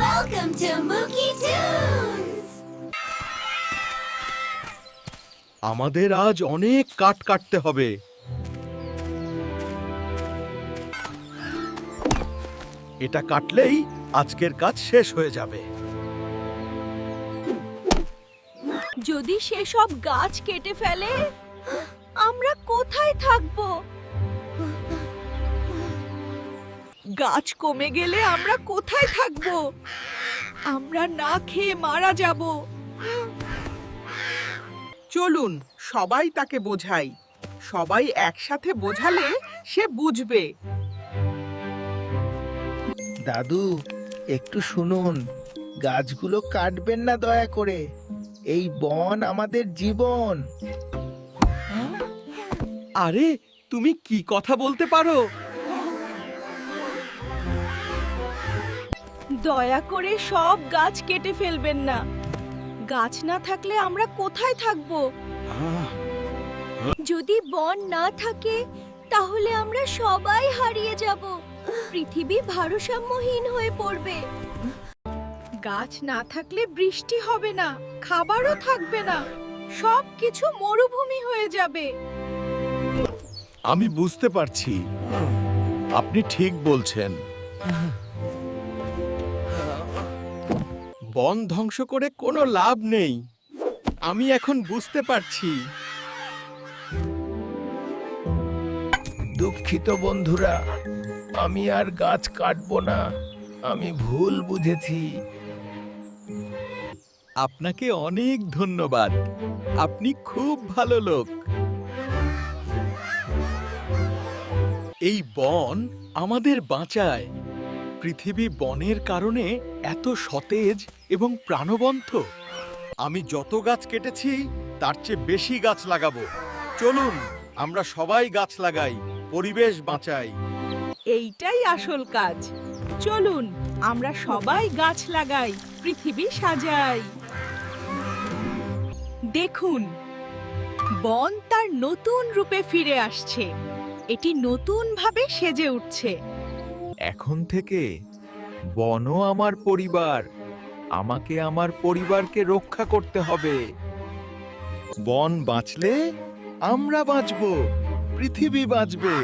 Welcome to Mookie Tunes! আমাদের আজ অনেক কাঠ কাটতে হবে। এটা কাটলেই আজকের কাজ শেষ হয়ে যাবে। যদি সেসব গাছ কেটে ফেলে আমরা কোথায় থাকব? গাছ কমে গেলে আমরা কোথায় থাকব? আমরা না খেয়ে মারা যাব। চলুন সবাই তাকে বোঝাই। সবাই একসাথে বোঝালে সে বুঝবে। দাদু একটু শুনুন। গাছগুলো কাটবেন না দয়া করে। এই বন আমাদের জীবন। আরে তুমি কি কথা বলতে পারো? দয়া করে সব গাছ কেটে ফেলবেন না। গাছ না থাকলে আমরা কোথায় থাকব? যদি বন না থাকে, তাহলে আমরা সবাই হারিয়ে যাব। পৃথিবী ভারসাম্যহীন হয়ে পড়বে। গাছ না থাকলে বৃষ্টি হবে না, খাবারও থাকবে না সব কিছু মরুভূমি হয়ে যাবে। আমি বুঝতে পারছি। আপনি ঠিক বলছেন। বন ধ্বংস করে কোনো লাভ নেই। আমি এখন বুঝতে পারছি। দুঃখিত বন্ধুরা আমি আর গাছ কাটবো না। আমি ভুল বুঝেছি। আপনাকে অনেক ধন্যবাদ। আপনি খুব ভালো লোক। এই বন আমাদের বাঁচায়। পৃথিবী বনের কারণে এত সতেজ এবং প্রাণবন্ত। আমি যত গাছ কেটেছি, তার চেয়ে বেশি গাছ লাগাবো। চলুন, আমরা সবাই গাছ লাগাই, পরিবেশ বাঁচাই। এইটাই আসল কাজ। চলুন, আমরা সবাই গাছ লাগাই, পৃথিবী সাজাই। দেখুন, বন তার নতুন রূপে ফিরে আসছে। এটি নতুন ভাবে সেজে উঠছে। এখন থেকে বনও আমার পরিবার, আমাকে আমার পরিবারকে রক্ষা করতে হবে। বন বাঁচলে আমরা বাঁচব, পৃথিবী বাঁচবে।